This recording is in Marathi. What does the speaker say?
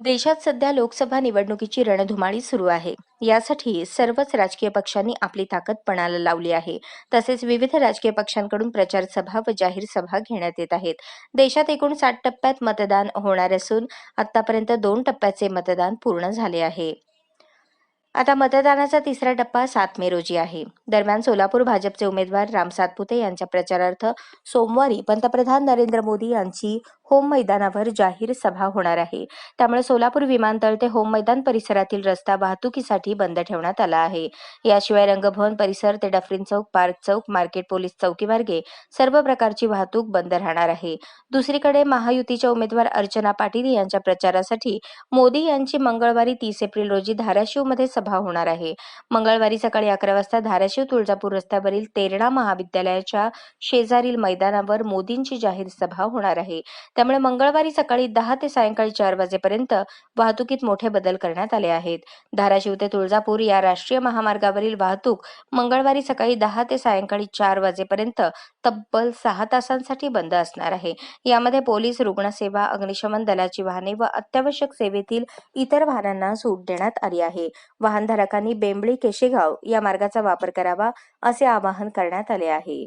देशात सध्या लोकसभा निवडणुकीची रणधुमाळी सुरू आहे. यासाठी सर्वच राजकीय पक्षांनी आपली ताकद पणाला लावली आहे. तसेच विविध राजकीय पक्षांकडून प्रचार सभा व जाहीर सभा घेण्यात येत आहेत. देशात एकूण साठ टप्प्यात मतदान होणार असून आतापर्यंत दोन टप्प्याचे मतदान पूर्ण झाले आहे. आता मतदानाचा तिसरा टप्पा सात मे रोजी आहे. दरम्यान सोलापूर भाजपचे उमेदवार राम सातपुते यांच्या प्रचारार्थ सोमवारी पंतप्रधान नरेंद्र मोदी यांची होम मैदानावर जाहीर सभा होणार आहे. त्यामुळे सोलापूर विमानतळ ते होम मैदान परिसरातील रस्ता वाहतुकीसाठी बंद ठेवण्यात आला आहे. याशिवाय रंगभवन परिसर ते डफरीन चौक पार्क चौक मार्केट पोलीस चौकीमार्गे सर्व प्रकारची वाहतूक बंद राहणार आहे. दुसरीकडे महायुतीच्या उमेदवार अर्चना पाटील यांच्या प्रचारासाठी मोदी यांची मंगळवारी तीस एप्रिल रोजी धाराशिवमध्ये सभा होणार आहे. मंगळवारी सकाळी अकरा वाजता धाराशिव तुळजापूर रस्त्यावरील तेरणा महाविद्यालयाच्या शेजारील मैदानावर मोदींची जाहीर सभा होणार आहे. त्यामुळे मंगळवारी सकाळी दहा ते सायंकाळी चार वाजेपर्यंत वाहतुकीत मोठे बदल करण्यात आले आहेत. धाराशिव ते तुळजापूर या राष्ट्रीय महामार्गावरील वाहतूक मंगळवारी सकाळी दहा ते सायंकाळी चार वाजेपर्यंत तब्बल सहा तासांसाठी बंद असणार आहे. यामध्ये पोलीस रुग्णसेवा अग्निशमन दलाची वाहने व अत्यावश्यक सेवेतील इतर वाहनांना सूट देण्यात आली आहे. वाहनधारकांनी बेंबळी केशेगाव या मार्गाचा वापर करावा असे आवाहन करण्यात आले आहे.